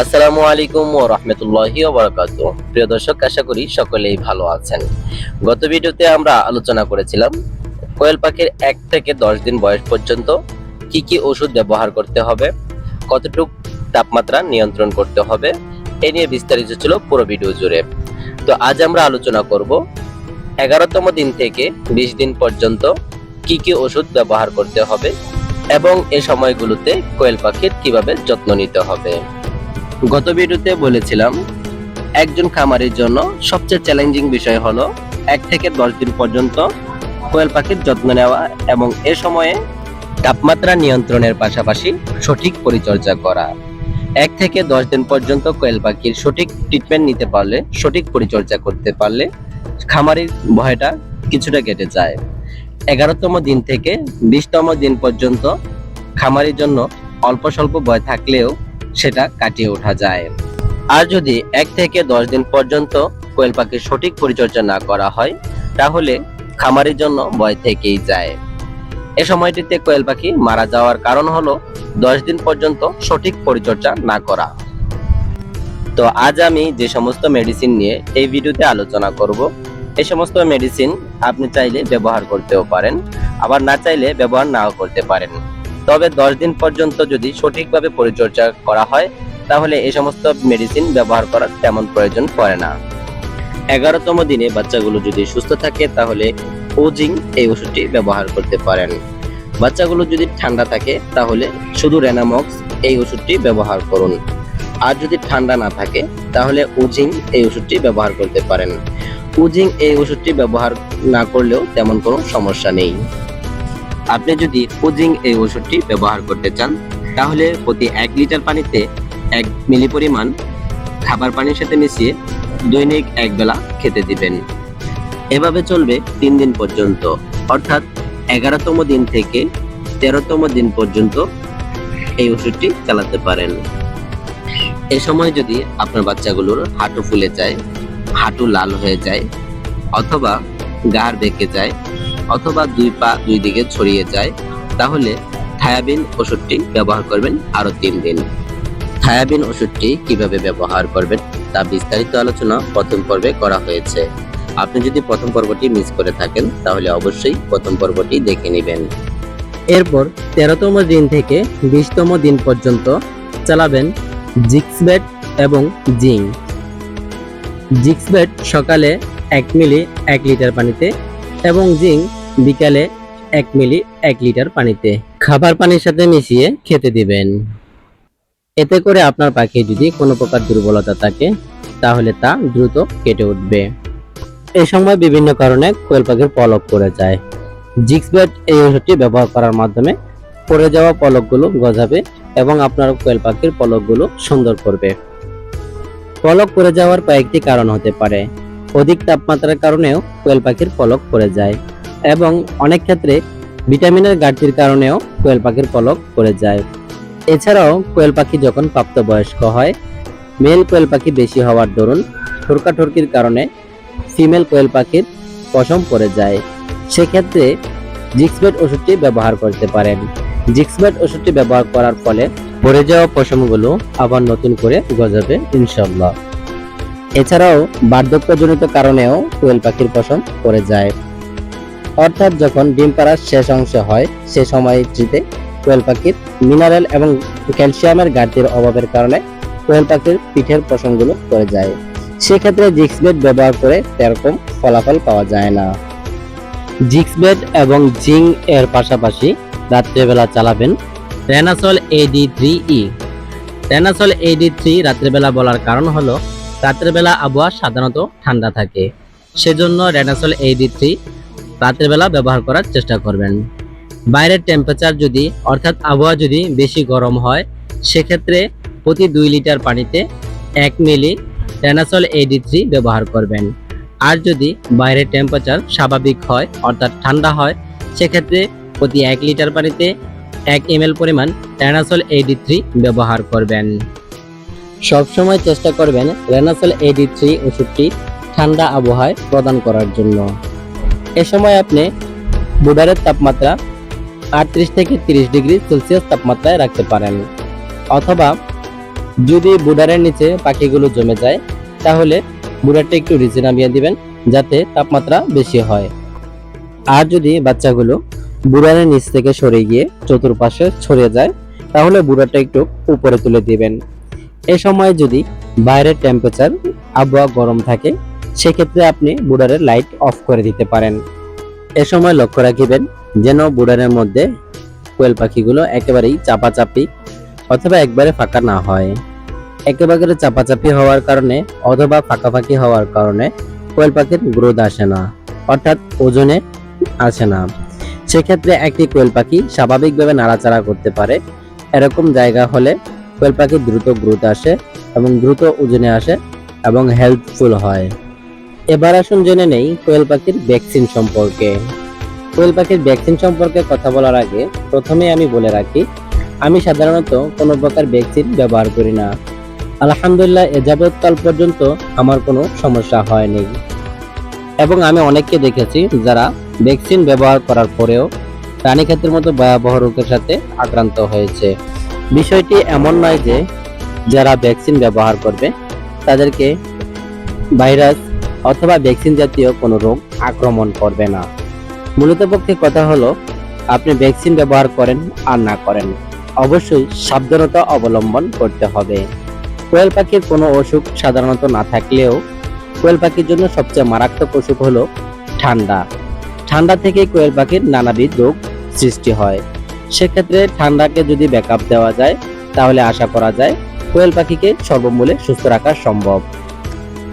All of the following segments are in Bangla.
আসসালামু আলাইকুম ও রহমতুল্লাহি ওবরাকাতু প্রিয় দর্শক, আশা করি সকলেই ভালো আছেন। গত ভিডিওতে আমরা আলোচনা করেছিলাম কোয়েল পাখির এক থেকে দশ দিন বয়স পর্যন্ত কি কি ওষুধ ব্যবহার করতে হবে, কতটুক তাপমাত্রা নিয়ন্ত্রণ করতে হবে, এ নিয়ে বিস্তারিত ছিল পুরো ভিডিও জুড়ে। তো আজ আমরা আলোচনা করব এগারোতম দিন থেকে বিশ দিন পর্যন্ত কি কি ওষুধ ব্যবহার করতে হবে এবং এ সময়গুলোতে কোয়েল পাখির কীভাবে যত্ন নিতে হবে। গত ভিডিওতে বলেছিলাম, একজন খামারের জন্য সবচেয়ে চ্যালেঞ্জিং বিষয় হলো এক থেকে দশ দিন পর্যন্ত কোয়েল পাখির যত্ন নেওয়া এবং এ সময়ে তাপমাত্রা নিয়ন্ত্রণের পাশাপাশি সঠিক পরিচর্যা করা। এক থেকে দশ দিন পর্যন্ত কোয়েল পাখির সঠিক ট্রিটমেন্ট নিতে পারলে, সঠিক পরিচর্যা করতে পারলে খামারের ভয়টা কিছুটা কেটে যায়। এগারোতম দিন থেকে বিশতম দিন পর্যন্ত খামারের জন্য অল্প স্বল্প ভয় থাকলেও সেটা কাটিয়ে ওঠা যায়। আর যদি এক থেকে দশ দিন পর্যন্ত কোয়েল পাখির সঠিক পরিচর্যা না করা হয়, তাহলে খামারের জন্য ভয় থেকেই যায়। এ সময়টিতে কোয়েল পাখি মারা যাওয়ার কারণ হলো দশ দিন পর্যন্ত সঠিক পরিচর্যা না করা। তো আজ আমি যে সমস্ত মেডিসিন নিয়ে এই ভিডিওতে আলোচনা করব, এ সমস্ত মেডিসিন আপনি চাইলে ব্যবহার করতেও পারেন, আবার না চাইলে ব্যবহার নাও করতে পারেন। তবে দশ দিন পর্যন্ত যদি সঠিকভাবে পরিচর্যা করা হয়, তাহলে এই সমস্ত মেডিসিন ব্যবহার করার তেমন প্রয়োজন পড়ে না। এগারোতম দিনে বাচ্চাগুলো যদি সুস্থ থাকে, তাহলে ওজিং এই ওষুধটি ব্যবহার করতে পারেন। বাচ্চাগুলো যদি ঠান্ডা থাকে, তাহলে শুধু রেনামক্স এই ওষুধটি ব্যবহার করুন। আর যদি ঠান্ডা না থাকে, তাহলে উজিং এই ওষুধটি ব্যবহার করতে পারেন। উজিং এই ওষুধটি ব্যবহার না করলেও তেমন কোনো সমস্যা নেই। আপনি যদি উজিং এই ওষুধটি ব্যবহার করতে চান, তাহলে প্রতি এক লিটার পানিতে এক মিলি পরিমাণ খাবার পানির সাথে মিশিয়ে দৈনিক এক বেলা খেতে দিবেন। এভাবে চলবে তিন দিন পর্যন্ত, অর্থাৎ এগারোতম দিন থেকে তেরোতম দিন পর্যন্ত এই ওষুধটি চালাতে পারেন। এ সময় যদি আপনার বাচ্চাগুলোর হাঁটু ফুলে যায়, হাঁটু লাল হয়ে যায়, অথবা গাড় বেঁকে যায় অথবা দুই পা দুই দিকে ছড়িয়ে যায়, তাহলে থায়াবিন ওষুধটি ব্যবহার করবেন আরও তিন দিন। থায়াবিন ওষুধটি কীভাবে ব্যবহার করবেন তা বিস্তারিত আলোচনা প্রথম পর্বে করা হয়েছে। আপনি যদি প্রথম পর্বটি মিস করে থাকেন, তাহলে অবশ্যই প্রথম পর্বটি দেখে নেবেন। এরপর তেরোতম দিন থেকে বিশতম দিন পর্যন্ত চালাবেন জিক্সবেট এবং জিং জিক্সবেট সকালে এক মিলি এক লিটার পানিতে এবং জিং বিকালে এক মিলি এক লিটার পানিতে খাবার পানির সাথে মিশিয়ে খেতে দিবেন। এতে করে আপনার পাখি যদি কোনো প্রকার দুর্বলতা থাকে, তাহলে তা দ্রুত কেটে উঠবে। এ সময় বিভিন্ন কারণে কোয়েল পাখির পলক পড়ে যায়। জিক্সবেট এই ওষুধটি ব্যবহার করার মাধ্যমে পড়ে যাওয়া পলকগুলো গজাবে এবং আপনার কোয়েল পাখির পলকগুলো সুন্দর করবে। পলক পড়ে যাওয়ার কয়েকটি কারণ হতে পারে। অধিক তাপমাত্রার কারণেও কোয়েল পাখির পলক পড়ে যায়। এবং অনেক ক্ষেত্রে ভিটামিনের ঘাটতির কারণেও কোয়েল পাখির পলক পড়ে যায়। এছাড়াও কোয়েল পাখি যখন প্রাপ্তবয়স্ক হয়, মেল কোয়েল পাখি বেশি হওয়ার দরুন ঠোরকাঠোরকির কারণে ফিমেল কোয়েল পাখির পশম পড়ে যায়। সেক্ষেত্রে জিক্সবেট ওষুধটি ব্যবহার করতে পারেন। জিক্সবেট ওষুধটি ব্যবহার করার ফলে পড়ে যাওয়া পশমগুলো আবার নতুন করে গজাবে ইনশাল্লাহ এছাড়াও বার্ধক্যজনিত কারণেও কোয়েল পাখির পশম পড়ে যায়। অর্থাৎ যখন ডিম পাড়ার শেষ অংশ হয়, সে সময়টিতে কোয়েল পাখির মিনারেল এবং ক্যালসিয়ামের ঘাটতির অভাবের কারণে কোয়েল পাখির পিঠের পশমগুলো পড়ে যায়। সেক্ষেত্রে জিক্সবেট ব্যবহার করে সেরকম ফলাফল পাওয়া যায় না। জিক্সবেট এবং জিং এর পাশাপাশি রাত্রেবেলা চালাবেন রেনাসল এডি থ্রি ই। রেনাসল এডি থ্রি রাত্রেবেলা বলার কারণ হলো, রাত্রেবেলা আবহাওয়া সাধারণত ঠান্ডা থাকে। সেজন্য রেনাসল এডি থ্রি রাত্রেবেলা ব্যবহার করার চেষ্টা করবেন। বাইরের টেম্পারেচার যদি, অর্থাৎ আবহাওয়া যদি বেশি গরম হয়, সেক্ষেত্রে প্রতি দুই লিটার পানিতে এক মিলি রেনাসল এডি থ্রি ব্যবহার করবেন। আর যদি বাইরের টেম্পারেচার স্বাভাবিক হয়, অর্থাৎ ঠান্ডা হয়, সেক্ষেত্রে প্রতি এক লিটার পানিতে এক এম পরিমাণ রেনাসল এডি থ্রি ব্যবহার করবেন। সবসময় চেষ্টা করবেন রেনাসল এডি থ্রি ওষুধটি ঠান্ডা আবহাওয়ায় প্রদান করার জন্য। এ সময় আপনি বুডারের তাপমাত্রা আটত্রিশ থেকে তিরিশ ডিগ্রি সেলসিয়াস তাপমাত্রায় রাখতে পারেন। অথবা যদি বুডারের নিচে পাখিগুলো জমে যায়, তাহলে বুডারটা একটু নিচে নামিয়ে দিবেন যাতে তাপমাত্রা বেশি হয়। আর যদি বাচ্চাগুলো বুড়ারের নিচ থেকে সরে গিয়ে চতুর্পাশে ছড়িয়ে যায়, তাহলে বুড়াটা একটু উপরে তুলে দিবেন। এ সময় যদি বাইরের টেম্পারেচার আবহাওয়া গরম থাকে সেক্ষেত্রে আপনি বুড়ারের লাইট অফ করে দিতে পারেন। এ সময় লক্ষ্য রাখিবেন যেন বুড়ারের মধ্যে কোয়েল পাখিগুলো একেবারেই চাপাচাপি অথবা একবারে ফাঁকা না হয়। একেবারে চাপাচাপি হওয়ার কারণে অথবা ফাঁকাফাঁকি হওয়ার কারণে কোয়েল পাখির গ্রোথ আসে না, অর্থাৎ ওজনে আসে না। সেক্ষেত্রে একটি কোয়েল পাখি স্বাভাবিকভাবে নাড়াচাড়া করতে পারে। এরকম জায়গা হলে কোয়েল পাখির দ্রুত গ্রোথ আসে এবং দ্রুত ওজনে আসে এবং হেল্পফুল হয়। এবার আসুন জেনে নেই কোয়েল পাখির ভ্যাকসিন সম্পর্কে। কোয়েল পাখির ভ্যাকসিন সম্পর্কে কথা বলার আগে প্রথমে আমি বলে রাখি, আমি সাধারণত কোনো প্রকার ভ্যাকসিন ব্যবহার করি না। আলহামদুলিল্লাহ, এ যাবৎকাল পর্যন্ত আমার কোনো সমস্যা হয়নি। এবং আমি অনেককে দেখেছি যারা ভ্যাকসিন ব্যবহার করার পরেও রানীক্ষেতের মতো ভয়াবহ রোগের সাথে আক্রান্ত হয়েছে। বিষয়টি এমন নয় যে যারা ভ্যাকসিন ব্যবহার করবে, তাদেরকে ভাইরাস অথবা ভ্যাকসিন জাতীয় কোনো রোগ আক্রমণ করবে না। মূলত পক্ষে কথা হলো, আপনি ভ্যাকসিন ব্যবহার করেন আর না করেন। অবশ্যই সাবধানতা অবলম্বন করতে হবে। কোয়েল পাখির কোনো অসুখ সাধারণত না থাকলেও কোয়েল পাখির জন্য সবচেয়ে মারাত্মক অসুখ হলো ঠান্ডা। ঠান্ডা থেকে কোয়েল পাখির নানাবিধ রোগ সৃষ্টি হয়। সেক্ষেত্রে ঠান্ডাকে যদি ব্যাকআপ দেওয়া যায়, তাহলে আশা করা যায় কোয়েল পাখিকে সর্বমূলে সুস্থ রাখা সম্ভব।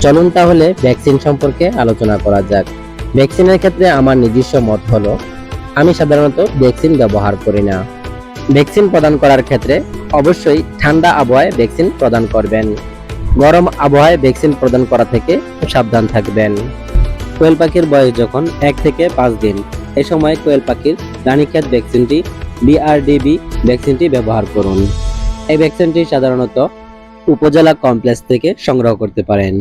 চলুন তাহলে ভ্যাকসিন সম্পর্কে আলোচনা করা যাক। ভ্যাকসিনের ক্ষেত্রে আমার নিজস্ব মত হলো, আমি সাধারণত ভ্যাকসিন ব্যবহার করি না। ভ্যাকসিন প্রদান করার ক্ষেত্রে অবশ্যই ঠান্ডা আবহাওয়ায় ভ্যাকসিন প্রদান করবেন। গরম আবহাওয়ায় ভ্যাকসিন প্রদান করা থেকে সাবধান থাকবেন। কোয়েল পাখির বয়স যখন এক থেকে পাঁচ দিন, এ সময় কোয়েল পাখির রানীক্ষেত ভ্যাকসিনটি বিআরডিবি ভ্যাকসিনটি ব্যবহার করুন। এই ভ্যাকসিনটি সাধারণত উপজেলা কমপ্লেক্স থেকে সংগ্রহ করতে পারেন।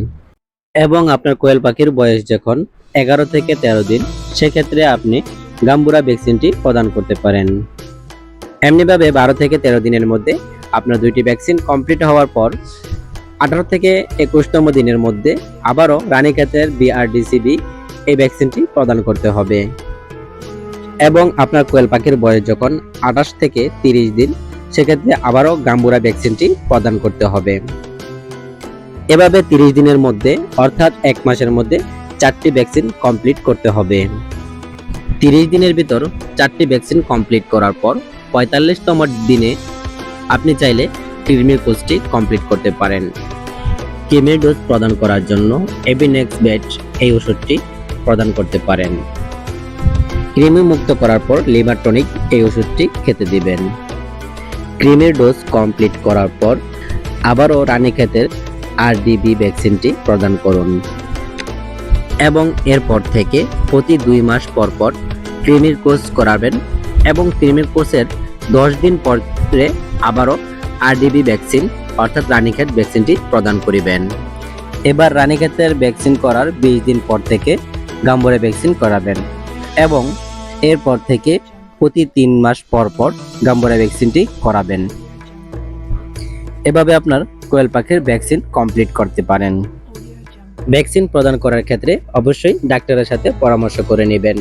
এবং আপনার কোয়েল পাখির বয়স যখন এগারো থেকে তেরো দিন, সেক্ষেত্রে আপনি গাম্বুরা ভ্যাকসিনটি প্রদান করতে পারেন। এমনিভাবে বারো থেকে তেরো দিনের মধ্যে আপনার দুইটি ভ্যাকসিন কমপ্লিট হওয়ার পর আঠারো থেকে একুশতম দিনের মধ্যে আবারও রানীক্ষেতের বিআরডিসিবি এই ভ্যাকসিনটি প্রদান করতে হবে। এবং আপনার কোয়েল পাখির বয়স যখন আঠাশ থেকে তিরিশ দিন, সেক্ষেত্রে আবারও গাম্বুরা ভ্যাকসিনটি প্রদান করতে হবে। এভাবে তিরিশ দিনের মধ্যে, অর্থাৎ এক মাসের মধ্যে চারটি ভ্যাকসিন কমপ্লিট করতে হবে। তিরিশ দিনের ভিতর চারটি ভ্যাকসিন কমপ্লিট করার পর পঁয়তাল্লিশতম দিনে আপনি চাইলে কৃমির কোর্সটি কমপ্লিট করতে পারেন। কৃমির ডোজ প্রদান করার জন্য এবিনেক্স ব্যাচ এই ওষুধটি প্রদান করতে পারেন। কৃমি মুক্ত করার পর লিভার টনিক এই ওষুধটি খেতে দিবেন। ক্রিমের ডোজ কমপ্লিট করার পর আবারও রানীক্ষেতের আরডিবি ভ্যাকসিনটি প্রদান করুন। এবং এরপর থেকে প্রতি দুই মাস পর পর কৃমির কোর্স করাবেন এবং কৃমির কোর্সের দশ দিন পরে আবারও আরডিবি ভ্যাকসিন অর্থাৎ রানীক্ষেত ভ্যাকসিনটি প্রদান করিবেন। এবার রানীক্ষেতের ভ্যাকসিন করার বিশ দিন পর থেকে গাম্বরে ভ্যাকসিন করাবেন এবং এরপর থেকে প্রতি তিন মাস পর পর গাম্বরা ভ্যাকসিনটি করাবেন। এভাবে আপনার কোয়েল পাখির ভ্যাকসিন কমপ্লিট করতে পারেন। ভ্যাকসিন প্রদান করার ক্ষেত্রে অবশ্যই ডাক্তারের সাথে পরামর্শ করে নেবেন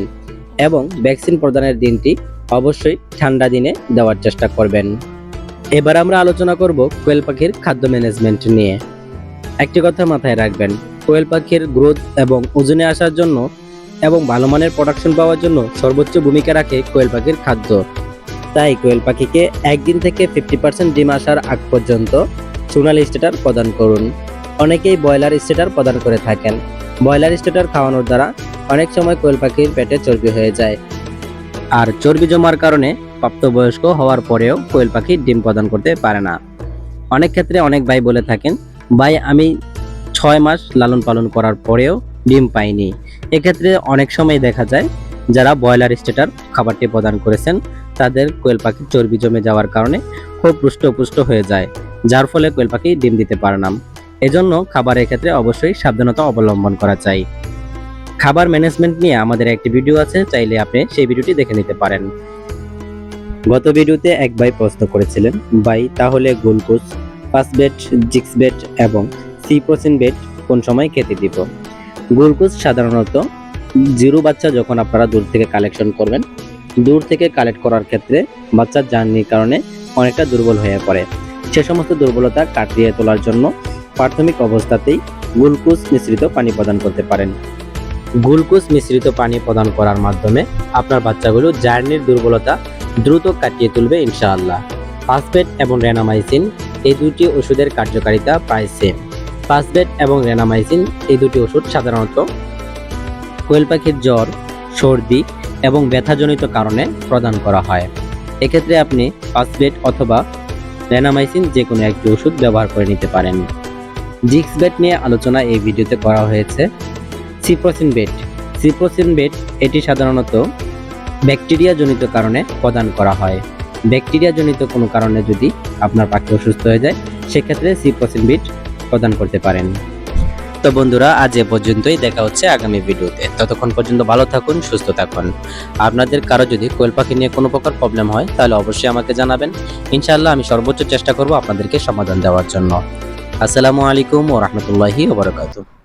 এবং ভ্যাকসিন প্রদানের দিনটি অবশ্যই ঠান্ডা দিনে দেওয়ার চেষ্টা করবেন। এবার আমরা আলোচনা করব কোয়েল পাখির খাদ্য ম্যানেজমেন্ট নিয়ে। একটি কথা মাথায় রাখবেন, কোয়েল পাখির গ্রোথ এবং ওজনে আসার জন্য এবং ভালো মানের প্রোডাকশন পাওয়ার জন্য সর্বোচ্চ ভূমিকা রাখে কোয়েল পাখির খাদ্য। তাই কোয়েল পাখিকে একদিন থেকে ফিফটি পার্সেন্ট ডিম আসার আগ পর্যন্ত সোনালি স্টেটার প্রদান করুন। অনেকেই ব্রয়লার স্টেটার প্রদান করে থাকেন। ব্রয়লার স্টেটার খাওয়ানোর দ্বারা অনেক সময় কোয়েল পাখির পেটে চর্বি হয়ে যায়। আর চর্বি জমার কারণে প্রাপ্তবয়স্ক হওয়ার পরেও কোয়েল পাখি ডিম প্রদান করতে পারে না। অনেক ক্ষেত্রে অনেক ভাই বলে থাকেন, ভাই, আমি ছয় মাস লালন পালন করার পরেও ডিম পাইনি। এক্ষেত্রে অনেক সময় দেখা যায়, যারা ব্রয়লার স্টেটার খাবারটি প্রদান করেছেন, তাদের কোয়েল পাখির চর্বি জমে যাওয়ার কারণে খুব পুষ্ট হয়ে যায়। যার ফলে কোয়েল পাখি ডিম দিতে পারে না। এজন্য খাবারের ক্ষেত্রে অবশ্যই সাবধানতা অবলম্বন করা চাই। খাবার ম্যানেজমেন্ট নিয়ে আমাদের একটি ভিডিও আছে, চাইলে আপনি সেই ভিডিওটি দেখে নিতে পারেন। গত ভিডিওতে এক ভাই প্রশ্ন করেছিলেন, ভাই, তাহলে গ্লুকোজ জিক্স বেড এবং সিপ্রোসিন বেড কোন সময় খেতে দিব? গ্লুকোজ সাধারণত জিরো বাচ্চা যখন আপনারা দূর থেকে কালেকশন করবেন, দূর থেকে কালেক্ট করার ক্ষেত্রে বাচ্চার জার্নির কারণে অনেকটা দুর্বল হয়ে পড়ে। সে সমস্ত দুর্বলতা কাটিয়ে তোলার জন্য প্রাথমিক অবস্থাতেই গ্লুকোজ মিশ্রিত পানি প্রদান করতে পারেন। গ্লুকোজ মিশ্রিত পানি প্রদান করার মাধ্যমে আপনার বাচ্চাগুলো জার্নির দুর্বলতা দ্রুত কাটিয়ে তুলবে ইনশাআল্লাহ। ফাসবেট এবং রেনামাইসিন এই দুটি ওষুধের কার্যকারিতা প্রায় সেম ফাসবেট এবং রেনামাইসিন এই দুটি ওষুধ সাধারণত কোয়েল পাখির জ্বর, সর্দি এবং ব্যথাজনিত কারণে প্রদান করা হয়। এক্ষেত্রে আপনি ফাসবেট অথবা রেনামাইসিন যে কোনো একটি ওষুধ ব্যবহার করে নিতে পারেন। জিক্স বেট নিয়ে আলোচনা এই ভিডিওতে করা হয়েছে। সিপ্রোসিন বেট সিপ্রোসিন বেট এটি সাধারণত ব্যাকটেরিয়াজনিত কারণে প্রদান করা হয়। ব্যাকটেরিয়াজনিত কোনো কারণে যদি আপনার পাখি অসুস্থ হয়ে যায়, সেক্ষেত্রে সিপ্রোসিন বেট প্রদান করতে পারেন। তো বন্ধুরা, আজ এ পর্যন্তই। দেখা হচ্ছে আগামী ভিডিওতে। ততক্ষণ পর্যন্ত ভালো থাকুন, সুস্থ থাকুন। আপনাদের কারও যদি কোয়েল পাখি নিয়ে কোনো প্রকার প্রবলেম হয়, তাহলে অবশ্যই আমাকে জানাবেন। ইনশাআল্লাহ আমি সর্বোচ্চ চেষ্টা করব আপনাদেরকে সমাধান দেওয়ার জন্য। আসসালামু আলাইকুম ও রহমতুল্লাহি ওবরাকাতুহ